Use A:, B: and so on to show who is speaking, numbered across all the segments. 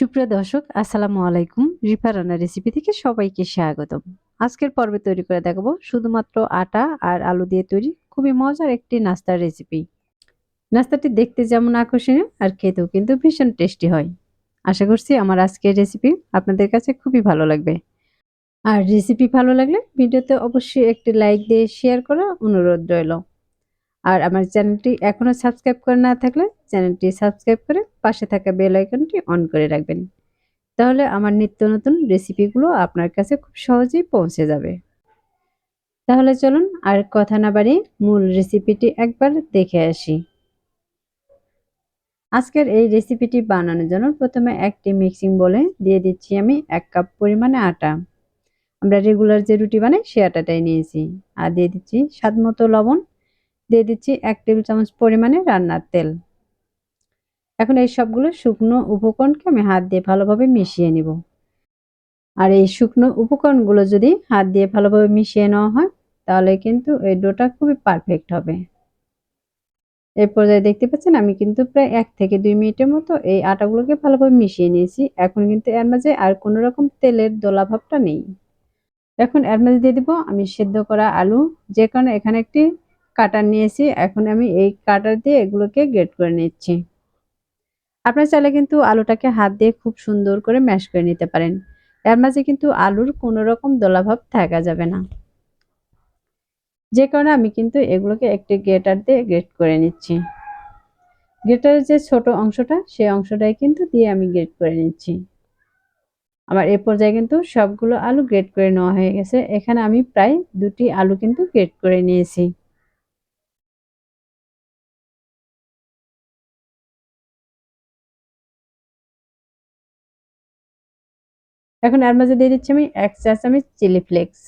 A: সুপ্রিয় দর্শক, আসসালামু আলাইকুম। রিফা রান্না রেসিপি থেকে সবাইকে স্বাগতম। আজকের পর্বে তৈরি করে দেখাবো শুধুমাত্র আটা আর আলু দিয়ে তৈরি খুবই মজার একটি নাস্তার রেসিপি নাস্তাটি দেখতে যেমন আকর্ষণীয় আর খেতেও কিন্তু ভীষণ টেস্টি হয়। আশা করছি আমার আজকের রেসিপি আপনাদের কাছে খুবই ভালো লাগবে। আর রেসিপি ভালো লাগলে ভিডিওতে অবশ্যই একটি লাইক দিয়ে শেয়ার করা অনুরোধ রইল। আর আমার চ্যানেলটি এখনও সাবস্ক্রাইব করে না থাকলে চ্যানেলটি সাবস্ক্রাইব করে পাশে থাকা বেল আইকনটি অন করে রাখবেন। তাহলে আমার নিত্য নতুন রেসিপিগুলো আপনার কাছে খুব সহজেই পৌঁছে যাবে। তাহলে চলুন আর কথা না বাড়ি মূল রেসিপিটি একবার দেখে আসি। আজকের এই রেসিপিটি বানানোর জন্য প্রথমে একটি মিক্সিং বলে দিয়ে দিচ্ছি আমি এক কাপ পরিমাণে আটা। আমরা রেগুলার যে রুটি বানাই সে আটাটাই নিয়েছি। আর দিয়ে দিচ্ছি স্বাদ মতো লবণ দিয়ে দিচ্ছি এক টেবিল চামচ পরিমাণে রান্নার তেল। এখন এই সবগুলো শুকনো উপকরণকে আমি হাত দিয়ে ভালোভাবে মিশিয়ে নিব। আর এই শুকনো উপকরণগুলো যদি হাত দিয়ে ভালোভাবে মিশিয়ে নেওয়া হয়, তাহলে কিন্তু এই ডোটা খুবই পারফেক্ট হবে। এই পর্যায়ে দেখতে পাচ্ছেন আমি কিন্তু প্রায় এক থেকে দুই মিনিটের মতো এই আটাগুলোকে ভালোভাবে মিশিয়ে নিয়েছি। এখন কিন্তু এর মাঝে আর কোনো রকম তেলের দোলাভাবটা নেই। এখন এর মাঝে দিয়ে দিব আমি সেদ্ধ করা আলু। যে কারণে এখানে একটি কাটার নিয়েছি। এখন আমি এই কাটার দিয়ে এগুলোকে গ্রেট করে নিচ্ছি। আপনার চাইলে কিন্তু আলুটাকে হাত দিয়ে খুব সুন্দর করে ম্যাশ করে নিতে পারেন। এর মাঝে কিন্তু আলুর কোনো রকম দোলাভাব থাকা যাবে না। যে কারণে আমি কিন্তু এগুলোকে একটি গ্রেটার দিয়ে গ্রেট করে নিচ্ছি। গ্রেটারের যে ছোট অংশটা, সেই অংশটাই কিন্তু দিয়ে আমি গ্রেট করে নিচ্ছি। আমার এ পর্যায়ে কিন্তু সবগুলো আলু গ্রেট করে নেওয়া হয়ে গেছে। এখানে আমি প্রায় দুটি আলু কিন্তু গ্রেট করে নিয়েছি। এখন এর মাঝে দিয়ে দিচ্ছি আমি এক চা চামচ চিলি ফ্লেক্স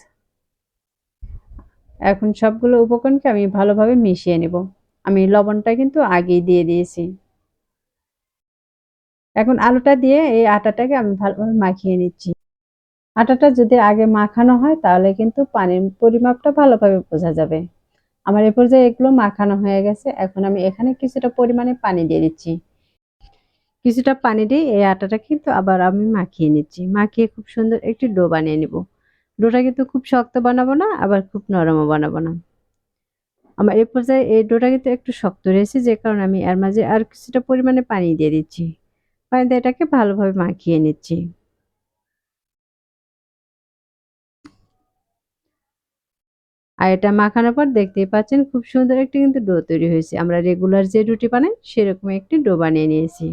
A: এখন সবগুলো উপকরণকে আমি ভালোভাবে মিশিয়ে নেব। আমি লবণটা কিন্তু আগেই দিয়ে দিয়েছি। এখন আলুটা দিয়ে এই আটাটাকে আমি ভালোভাবে মাখিয়ে নিচ্ছি। আটাটা যদি আগে মাখানো হয় তাহলে কিন্তু পানির পরিমাপটা ভালোভাবে বোঝা যাবে। আমার এ পর্যায়ে এগুলো মাখানো হয়ে গেছে। এখন আমি এখানে কিছুটা পরিমাণে পানি দিয়ে দিচ্ছি। কিছুটা পানি দিয়ে এই আটাটা কিন্তু আবার আমি মাখিয়ে নিচ্ছি। মাখিয়ে খুব সুন্দর একটি ডো বানিয়ে নিব। ডোটা কিন্তু খুব শক্ত বানাবো না, আবার খুব নরমও বানাবো না। আমার এই পর্যায়ে এই ডোটা কিন্তু একটু শক্ত রয়েছে, যে কারণে আমি এর মাঝে আর কিছুটা পরিমাণে পানি দিয়ে দিচ্ছি। পানি দিয়ে এটাকে ভালোভাবে মাখিয়ে নিচ্ছি। আর এটা মাখানোর পর দেখতেই পাচ্ছেন খুব সুন্দর একটি কিন্তু ডো তৈরি হয়েছে। আমরা রেগুলার যে রুটি বানাই সেরকম একটি ডো বানিয়ে নিয়েছি।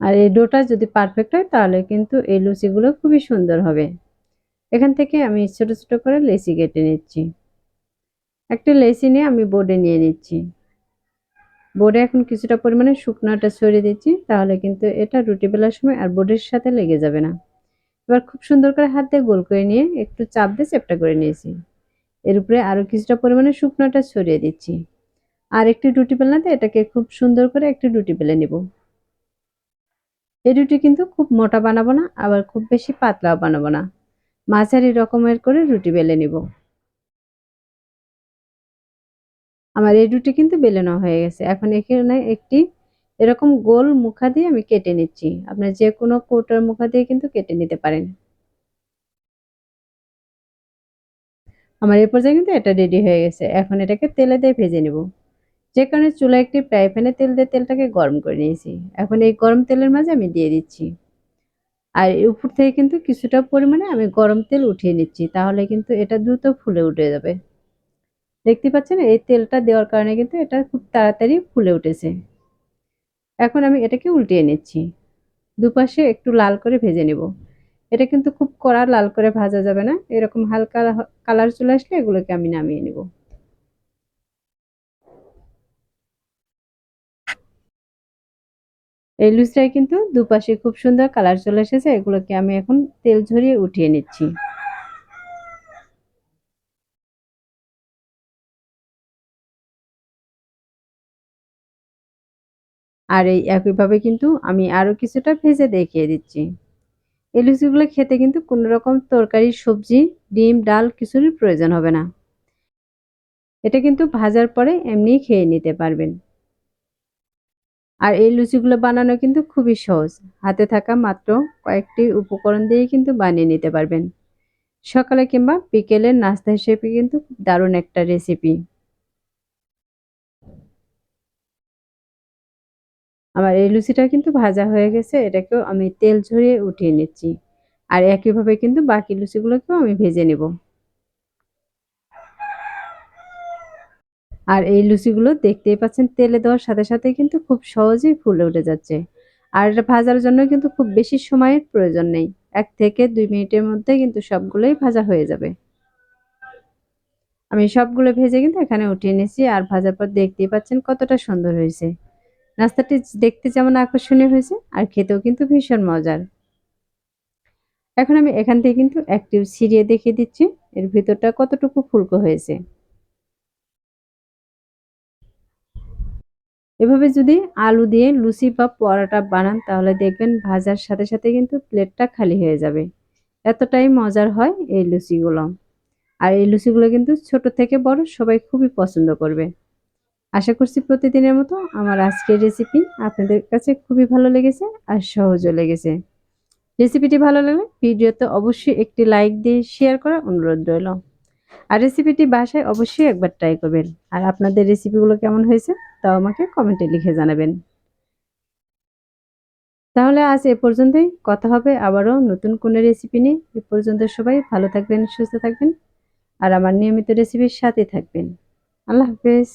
A: আর এই ডোটা যদি পারফেক্ট হয়, তাহলে কিন্তু এই লুচিগুলো খুবই সুন্দর হবে। এখান থেকে আমি ছোট ছোট করে লেসি কেটে নিচ্ছি। একটা লেসি নিয়ে আমি বোর্ডে নিয়ে নিচ্ছি। বোর্ডে এখন কিছুটা পরিমাণে শুকনোটা ছড়িয়ে দিচ্ছি, তাহলে কিন্তু এটা রুটি বেলার সময় আর বোর্ডের সাথে লেগে যাবে না। এবার খুব সুন্দর করে হাত দিয়ে গোল করে নিয়ে একটু চাপ দিয়ে চেপটা করে নিয়েছি। এর উপরে আরও কিছুটা পরিমাণে শুকনোটা ছড়িয়ে দিচ্ছি। আর একটি রুটি বেলনাতে এটাকে খুব সুন্দর করে একটি রুটি বেলে নেব। এই রুটি কিন্তু খুব মোটা বানাবো না, আবার খুব বেশি পাতলাও বানাবো না। মাঝারি রকমের করে রুটি বেলে নিব। আমার এই রুটি কিন্তু নেওয়া হয়ে গেছে। এখন এখানে একটি এরকম গোল মুখা দিয়ে আমি কেটে নিচ্ছি। আপনার যে কোনো কৌটার মুখা দিয়ে কিন্তু কেটে নিতে পারেন। আমার এই পর্যায়ে কিন্তু এটা রেডি হয়ে গেছে। এখন এটাকে তেলে দিয়ে ভেজে নেব। যে কারণে চুলা একটি ফ্রাই প্যানে তেল দিয়ে তেলটাকে গরম করে নিয়েছি। এখন এই গরম তেলের মাঝে আমি দিয়ে দিচ্ছি। আর উপর থেকে কিন্তু কিছুটা পরিমাণে আমি গরম তেল উঠিয়ে নিচ্ছি, তাহলে কিন্তু এটা দ্রুত ফুলে উঠে যাবে। দেখতে পাচ্ছেন, এই তেলটা দেওয়ার কারণে কিন্তু এটা খুব তাড়াতাড়ি ফুলে উঠেছে। এখন আমি এটাকে উল্টিয়ে নিচ্ছি। দুপাশে একটু লাল করে ভেজে নেব। এটা কিন্তু খুব কড়া, লাল করে ভাজা যাবে না। এরকম হালকা কালার চলে আসলে এগুলোকে আমি নামিয়ে নেব। এই লুচিটায় কিন্তু দুপাশে খুব সুন্দর কালার চলে এসেছে, এগুলোকে আমি এখন তেল ঝরিয়ে উঠিয়ে নিচ্ছি। আর এই একইভাবে কিন্তু আমি আরও কিছুটা ভেজে দেখিয়ে দিচ্ছি। এই লুচিগুলো খেতে কিন্তু কোনো রকম তরকারি, সবজি, ডিম, ডাল কিছুরই প্রয়োজন হবে না। এটা কিন্তু ভাজার পরে এমনি খেয়ে নিতে পারবেন। আর এই লুচিগুলো বানানো কিন্তু খুবই সহজ। হাতে থাকা মাত্র কয়েকটি উপকরণ দিয়েই কিন্তু বানিয়ে নিতে পারবেন। সকালে কিংবা বিকেলের নাস্তা হিসেবে কিন্তু দারুণ একটা রেসিপি আমার এই লুচিটা কিন্তু ভাজা হয়ে গেছে, এটাকেও আমি তেল ঝরিয়ে উঠিয়ে নিচ্ছি। আর একইভাবে কিন্তু বাকি লুচিগুলোকেও আমি ভেজে নেব। আর এই লুচিগুলো দেখতেই পাচ্ছেন, তেলে দেওয়ার সাথে সাথে কিন্তু খুব সহজেই ফুলে উঠে যাচ্ছে। আর ভাজার জন্য কিন্তু খুব বেশি সময়ের প্রয়োজন নেই। এক থেকে দুই মিনিটের মধ্যে কিন্তু সবগুলোই ভাজা হয়ে যাবে। আমি সবগুলো ভেজে কিন্তু এখানে উঠিয়ে নিয়েছি আর ভাজার পর দেখতেই পাচ্ছেন কতটা সুন্দর হয়েছে। নাস্তাটি দেখতে যেমন আকর্ষণীয় হয়েছে আর খেতেও কিন্তু ভীষণ মজার। এখন আমি এখান থেকে কিন্তু একটি ছিঁড়িয়ে দেখিয়ে দিচ্ছি। এর ভিতরটা কতটুকু ফুলকো হয়েছে। এভাবে যদি আলু দিয়ে লুচি বা পরোটা বানান, তাহলে দেখবেন ভাজার সাথে সাথে কিন্তু প্লেটটা খালি হয়ে যাবে। এতটাই মজার হয় এই লুচিগুলো। আর এই লুচিগুলো কিন্তু ছোট থেকে বড় সবাই খুবই পছন্দ করবে। আশা করছি প্রতিদিনের মতো আমার আজকের রেসিপি আপনাদের কাছে খুবই ভালো লেগেছে আর সহজও লেগেছে। রেসিপিটি ভালো লাগলে ভিডিওতে অবশ্যই একটি লাইক দিয়ে শেয়ার করার অনুরোধ রইল। আর রেসিপিটি বাসায় অবশ্যই একবার ট্রাই করবেন। আর আপনাদের রেসিপিগুলো কেমন হয়েছে, তাও আমাকে কমেন্টে লিখে জানাবেন। তাহলে আজ এ পর্যন্তই। কথা হবে আবারও নতুন কোনো রেসিপি নিয়ে। এ পর্যন্ত সবাই ভালো থাকবেন, সুস্থ থাকবেন। আর আমার নিয়মিত রেসিপির সাথে থাকবেন। আল্লাহ হাফেজ।